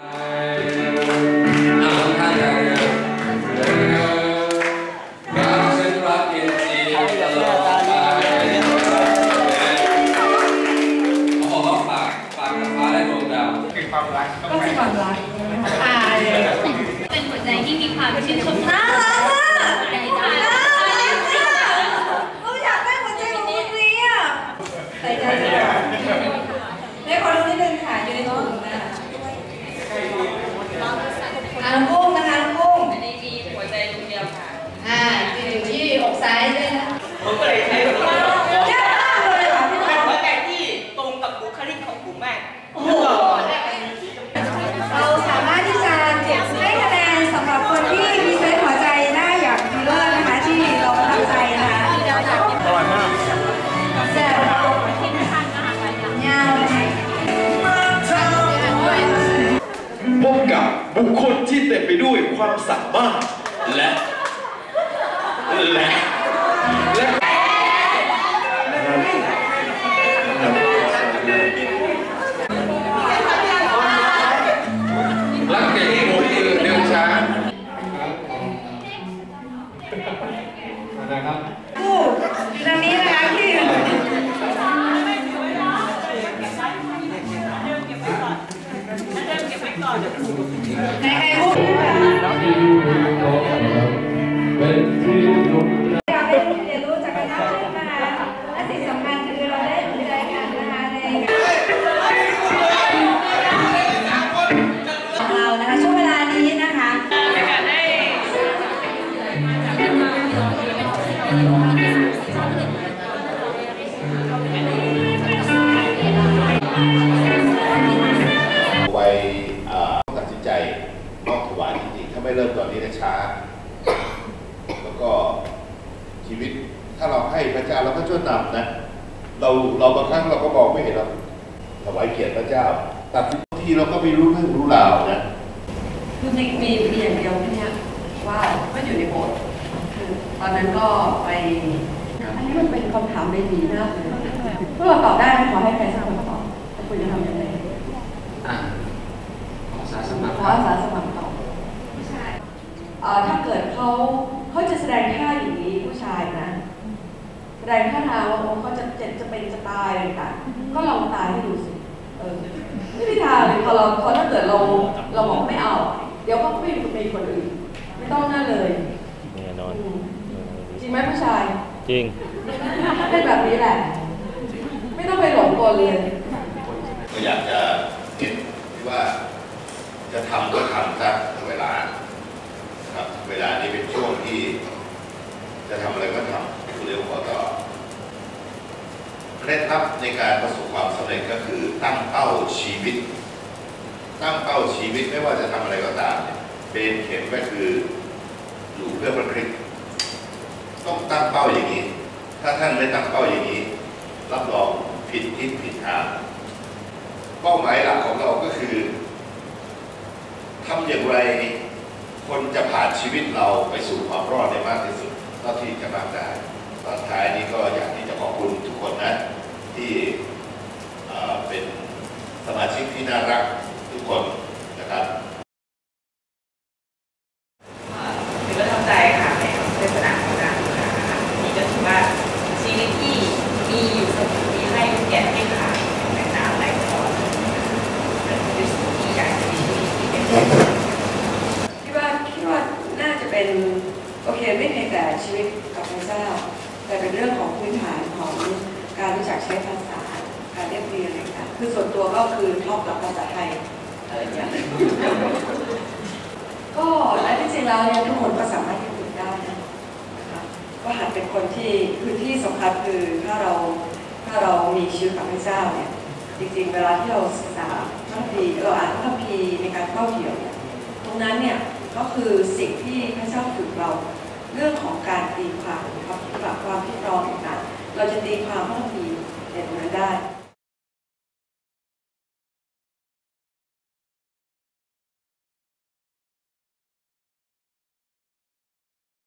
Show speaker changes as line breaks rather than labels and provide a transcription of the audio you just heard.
คือความรักต้อง
ก็
ไป
คือความรักอ่า
เป็นหัวใจที่มีความชื่นชม
น่ารักอะ
ใจใจ
น่ารักอะเราอยากได้หัวใจของคนนี้อะใส่ใจเลยให้ขอดูนิดนึงค่ะอยู่ในถุงนะคะอะน้องกุ้งนะคะน้องกุ้ง
อันนี้มีหัวใจดวงเดียวค่ะ
อ่าอยู่ที่อกซ้ายด้วยนะ
ผมก็เลยใช้แบบนี้
เยอะมากเลยค่ะพี่
เป็น
น้อง
หัวใจที่ตรงกับบุคลิกของผมมาก
โอ้โหเราสามารถที่จะให้คะแนนสำหรับคนที่มีเซตหัวใจได้อย่างดีเลิศนะคะที่เราประทับใจนะคะ
อร่อยมาก
แซ่บยาวเลย
พบกับบุคคลที่เต็มไปด้วยความสามารถและ และและ
ใชีวิ
ต ถ้าเราให้พระเจ้าเราก็ช่วยนำนะ เราเราบางครั้งเราก็มองไม่เห็นเราถวายเกียรติพระเจ้า ตัดสินทีเราก็ไม่รู้เรื่องรู้ราวนะ
คือมีมีมีอย่างเดียวแค่เนี้ยว่าก็อยู่ในโบสถ์คือตอนนั้นก็ไปอันนี้มันเป็นคำถามไม่ดีมากเลยพวกเราตอบได้ไหมขอให้ใครสักคนตอบว่าคุณจะทำยังไง
อะขอสาสมัคร
ขออาสาสมัครตอบเอ่อ ถ้าเกิดเขาเขาจะแสดงท่าอย่างนี้ผู้ชายนะแสดงท่าทางว่าโอ้เขาจะจะจะเป็นจะตายอะไรต่างๆก็ลองตายให้ดูสิเออไม่มีทางเลยพอเราพอถ้าเกิดเราเราบอกไม่เอา เดี๋ยวเขาก็ไม่มีคนอื่น ไม่ต้องนั่นเลย
แน่นอน
อืมจริงไหมผู้ชาย
จริง
เป็นแบบนี้แหละ ไม่ต้องไปหลงตัวเรียน
ก็อยากจะเห็นว่าจะทำก็ทำซะเวลาครับ เวลานี้เป็นช่วงที่จะทำอะไรก็ทำคุณเร็วขอต่อเคล็ดลับในการประสบความสำเร็จก็คือตั้งเป้าชีวิต ตั้งเป้าชีวิตไม่ว่าจะทำอะไรก็ตามเนี่ยเป็นเข็มก็คืออยู่เพื่อพระคริตต้องตั้งเป้าอย่างนี้ ถ้าท่านไม่ตั้งเป้าอย่างนี้ รับรองผิดทิศผิดทางเป้าหมายหลักของเราก็คือทำอย่างไร คนจะผ่านชีวิตเราไปสู่ความรอดได้มากที่สุดเท่าที่จะมากได้ ตอนท้ายนี้ก็อยากที่จะขอบคุณทุกคนนะ ที่เอ่อเป็นสมาชิกที่น่ารักทุกคนนะครับ
ถือว่าทำใจค่ะในในสนามของการนะคะนี่ก็ถือว่าชีวิตที่มีอยู่เสมอมีให้แก่ให้ขาดแม่น้ำไหลตลอดเป็นสิ่งที่อยากจะมีชีวิตที่เป็น
คิดว่าคิดว่าน่าจะเป็น โอเคไม่เพียงแต่ชีวิตกับพระเจ้า แต่เป็นเรื่องของพื้นฐานของการรู้จักใช้ภาษาการเรียบเรียงอะไรต่างคือส่วนตัวก็คือท็อปกับภาษาไทยเอออย่างก็และที่จริงแล้วเนี่ยทุกคนก็สามารถที่จะฝึกได้นะคะก็หัดเป็นคนที่คือที่สำคัญคือถ้าเราถ้าเรามีชีวิตกับพระเจ้าเนี่ยจริงๆ เวลาที่เราศึกษาพระคัมภีร์เราอ่านพระคัมภีร์ในการเข้าเกี่ยวเนี่ยตรงนั้นเนี่ย ก็คือสิ่งที่พระเจ้าฝึกเราเรื่องของการตีความความความคิดร้องต่างเราจะตีความว่ามีเหตุผนได้